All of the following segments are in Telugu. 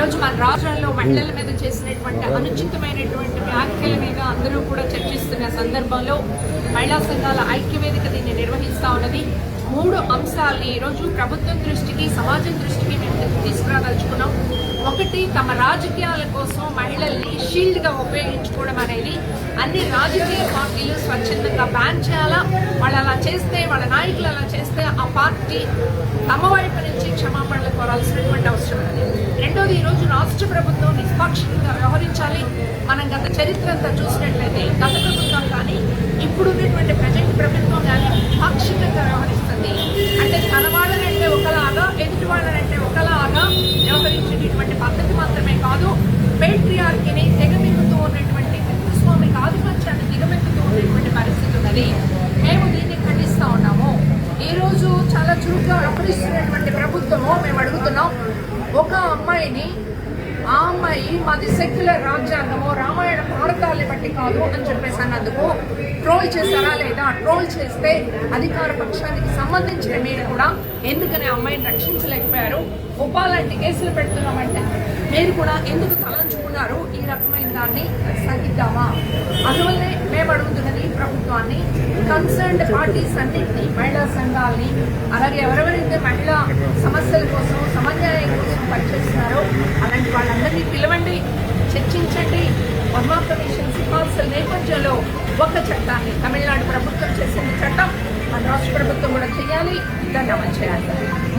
ఈరోజు మన రాష్ట్రంలో మహిళల మీద చేసినటువంటి అనుచితమైనటువంటి వ్యాఖ్యల మీద అందరూ కూడా చర్చిస్తున్న సందర్భంలో మహిళా సంఘాల ఐక్యవేదిక దీన్ని నిర్వహిస్తా ఉన్నది. మూడు అంశాలని ఈరోజు ప్రభుత్వం దృష్టికి సమాజం దృష్టికి మేము తీసుకురాదలుచుకున్నాం. ఒకటి తమ రాజకీయాల కోసం మహిళల్ని షీల్డ్గా ఉపయోగించుకోవడం అనేది. అన్ని రాజకీయ పార్టీలు స్వచ్ఛందంగా బ్యాన్ చేయాలా? వాళ్ళు అలా చేస్తే వాళ్ళ నాయకులు అలా చేస్తే ఆ పార్టీ తమ వైపు నుంచి క్షమాపణలు కోరాల్సినటువంటి అవసరం ఉంది ప్రభుత్వం నిష్పాక్షికంగా వ్యవహరించాలి. మనం గత చరిత్ర అంతా చూసినట్లయితే గత ప్రభుత్వం కానీ ఇప్పుడు ఉన్నటువంటి ప్రజెంట్ ప్రభుత్వం కానీ నిష్పాక్షికంగా వ్యవహరిస్తుంది. అంటే తన వాళ్ళనంటే ఒకలాగా ఎదుటి వాళ్ళనంటే ఒకలాగా వ్యవహరించేటటువంటి పద్ధతి మాత్రమే కాదు. పేట్రియార్కిని తెగమింగుతూ ఉన్నటువంటి హిందుస్వామిక ఆధిపత్యాన్ని దిగమింగుతూ ఉన్నటువంటి పరిస్థితి ఉన్నది. మేము దీన్ని ఖండిస్తూ ఉన్నాము. ఈరోజు చాలా చురుగ్గా వ్యవహరిస్తున్నటువంటి ప్రభుత్వము మేము అడుగుతున్నాం. ఒక అమ్మాయిని ఆ అమ్మాయి మాది సెక్యులర్ రాజ్యాంగము రామాయణ భారతాల్ని బట్టి కాదు అని చెప్పేసి అన్నందుకు ట్రోల్ చేశారా లేదా? ట్రోల్ చేస్తే అధికార పక్షానికి సంబంధించిన మీరు కూడా ఎందుకని ఆ అమ్మాయిని రక్షించలేకపోయారు? ఉపాలాంటి కేసులు పెడుతున్నామంటే మీరు కూడా ఎందుకు తలంచుకున్నారు? ఈ రకమైన దాన్ని సహిద్దామా? అందువల్లే మేము అడుగుతున్నది ప్రభుత్వాన్ని. కన్సర్న్డ్ పార్టీస్ అన్నింటినీ మహిళా సంఘాలని అలాగే ఎవరెవరైతే మహిళా సమస్యల కోసం సమన్యాయం ఆలోచించండి. వర్మా కమిషన్ సిఫార్సుల నేపథ్యంలో ఒక చట్టాన్ని తమిళనాడు ప్రభుత్వం చేసిన చట్టం. మన రాష్ట్ర ప్రభుత్వం కూడా చేయాలి. దాన్ని అమలు చేయాలి.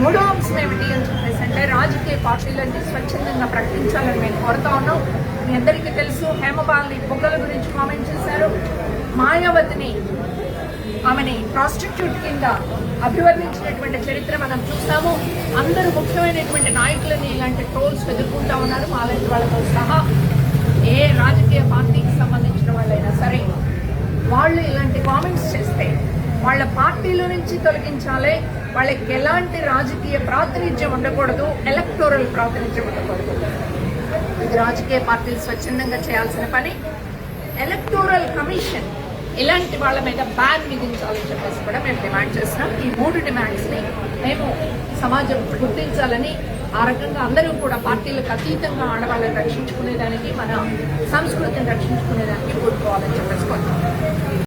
మూడో అంశం ఏమిటి అని చెప్పేసి అంటే రాజకీయ పార్టీలన్నీ స్వచ్ఛందంగా ప్రకటించాలని మేము కోరుతా ఉన్నాం. మీ అందరికీ తెలుసు హేమబాల్ని బొగ్గల గురించి కామెంట్ చేశారు. మాయావతిని ఆమెని ప్రాస్టిట్యూట్ కింద అభివర్ణించినటువంటి చరిత్ర మనం చూస్తాము. అందరూ ముఖ్యమైనటువంటి నాయకులని ఇలాంటి ట్రోల్స్ ఎదుర్కొంటా ఉన్నారు. మాలాంటి వాళ్ళతో సహా పార్టీకి సంబంధించిన వాళ్ళైనా సరే వాళ్ళు ఇలాంటి కామెంట్స్ చేస్తే వాళ్ళ పార్టీలో నుంచి తొలగించాలి. వాళ్ళకి ఎలాంటి రాజకీయ ప్రాతినిధ్యం ఉండకూడదు ఎలక్టోరల్ ప్రాతినిధ్యం ఉండకూడదు. ఇది రాజకీయ పార్టీలు స్వచ్ఛందంగా చేయాల్సిన పని. ఎలక్టోరల్ కమిషన్ ఇలాంటి వాళ్ళ మీద బ్యాన్ విధించాలని చెప్పేసి కూడా మేము డిమాండ్ చేస్తున్నాం. ఈ మూడు డిమాండ్స్ని మేము సమాజం గుర్తించాలని ఆ రకంగా అందరూ కూడా పార్టీలకు అతీతంగా ఆడవాళ్ళని రక్షించుకునేదానికి మన సంస్కృతిని రక్షించుకునేదానికి కోరుకోవాలని చెప్పేసి